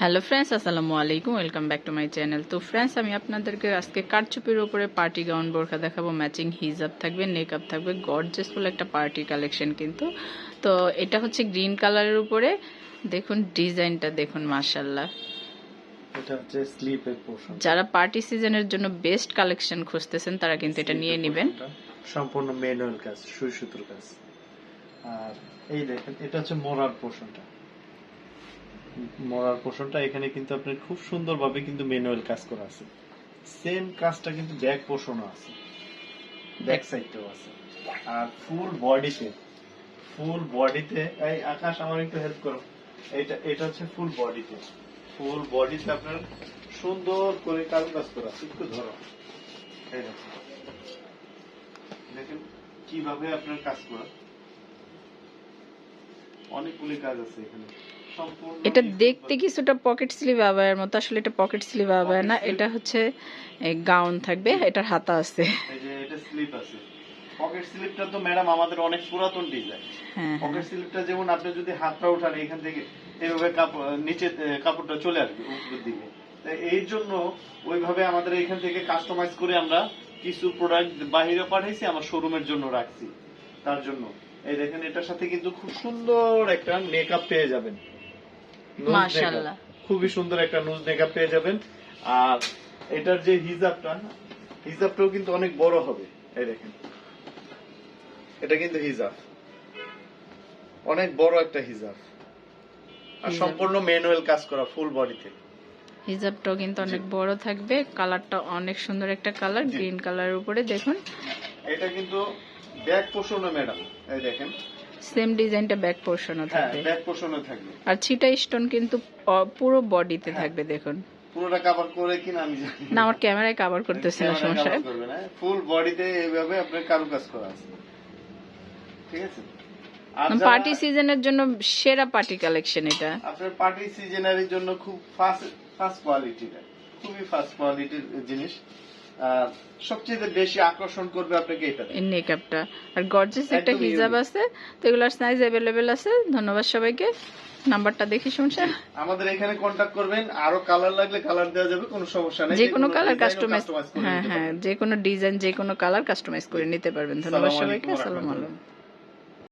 Hello friends আসসালামু আলাইকুম welcome back to my channel তো ফ্রেন্ডস আমি আপনাদেরকে আজকে কারচুপির উপরে পার্টি গাউন বোরখা দেখাবো। ম্যাচিং হিজাব থাকবে মেকআপ থাকবে। গর্জেসফুল একটা পার্টি কালেকশন কিন্তু। তো এটা হচ্ছে গ্রিন কালারের উপরে। দেখুন ডিজাইনটা দেখুন হচ্ছে যারা পার্টি সিজনের জন্য বেস্ট কালেকশন খুঁজতেছেন তারা কিন্তু এটা নিয়ে নেবেন। সম্পূর্ণ ম্যানুয়াল কাজ সুই সুতোর কাজ। আর এই দেখেন এটা হচ্ছে মোরার পোর্শনটা মোরার পোর্শনটা এখানে কিন্তু আপনার খুব সুন্দরভাবে কিন্তু ম্যানুয়াল কাজ করা আছে। সেম কাজটা কিন্তু ব্যাক পোর্শনও আছে। ব্যাক সাইডটাও আছে। আর ফুল বডিতে ফুল বডিতে এই আকাশ আমার একটু হেল্প করো। এটা এটা হচ্ছে ফুল বডিতে ফুল বডিতে আপনার সুন্দর করে কারু কাজ করা আছে। একটু ধরো। দেখেন কীভাবে আপনার কাজ করা। অনেকগুলি কাজ আছে এখানে। এটা দেখতে কিছুটা পকেট স্লিভ আবায়ের মতো আসলে এটা পকেট স্লিভ আবায় না এটা হচ্ছে গাউন থাকবে এটার হাতা আছে। এই যে এটা স্লিপ পকেট স্লিপটা তো ম্যাডাম আমাদের অনেক পুরাতন ডিজাইন হ্যাঁ হ্যাঁ। পকেট স্লিপটা যেমন আপনি যদি হাতটা উঠান এখান থেকে এইভাবে নিচে কাপড়টা চলে আসবে উপরের দিকে। এই জন্য ওইভাবে আমাদের এখান থেকে কাস্টমাইজ করে আমরা কিছু প্রোডাক্ট বাইরে পাঠাইছি আমার শোরুমের জন্য রাখছি। তার জন্য। এই দেখেন এটার সাথে কিন্তু খুব সুন্দর একটা মেকআপ পেয়ে যাবেন। মাশাআল্লাহ। খুবই সুন্দর একটা নুজ মেকআপ পেয়ে যাবেন। আর এটার যে হিজাবটা হিজাবটাও কিন্তু অনেক বড় হবে। এই দেখেন। এটা কিন্তু হিজাব। অনেক বড় একটা হিজাব। আর সম্পূর্ণ ম্যানুয়াল কাজ করা ফুল বডিতে হিজাবটাও কিন্তু অনেক বড় থাকবে। কালারটা অনেক সুন্দর একটা কালার। গ্রিন কালারের উপরে। দেখুন। এটা কিন্তু ব্যাক পোষণও ম্যাডাম। এই দেখেন। সেম ডিজাইনটা ব্যাক পোর্শনও হ্যাঁ থাকবে। ব্যাক পোষণও থাকবে। আর ছিটা স্টোন কিন্তু পুরো বডিতে হ্যাঁ। থাকবে দেখুন। পুরোটা কভার করে কিনা আমি জানি না। আমার ক্যামেরায় কভার করতেছে না সমস্যা। ফুল বডিতে এইভাবে আপনার কারুকাজ করা আছে। ঠিক আছে? পার্টি সিজনের জন্য সেরা পার্টি কালেকশন এটা। আপনার পার্টি সিজনারির জন্য খুব ফাস্ট ফাস্ট কোয়ালিটির খুবই ফাস্ট কোয়ালিটির জিনিস। সবচেয়ে বেশি আকর্ষণ করবে আপনাকে এটা এই মেকআপটা আর গর্জিয়াস একটা হিজাব আছে তো এগুলোর সাইজ अवेलेबल আছে। ধন্যবাদ সবাইকে। নাম্বারটা দেখি শুনছে আমাদের এখানে কন্টাক্ট করবেন। আরও কালার লাগলে কালার দেওয়া যাবে কোনো সমস্যা নেই। যে কোনো কালার কাস্টমাইজ হ্যাঁ হ্যাঁ। যে কোনো ডিজাইন যে কোনো কালার কাস্টমাইজ করে নিতে পারবেন। ধন্যবাদ সবাইকে আসসালামু আলাইকুম।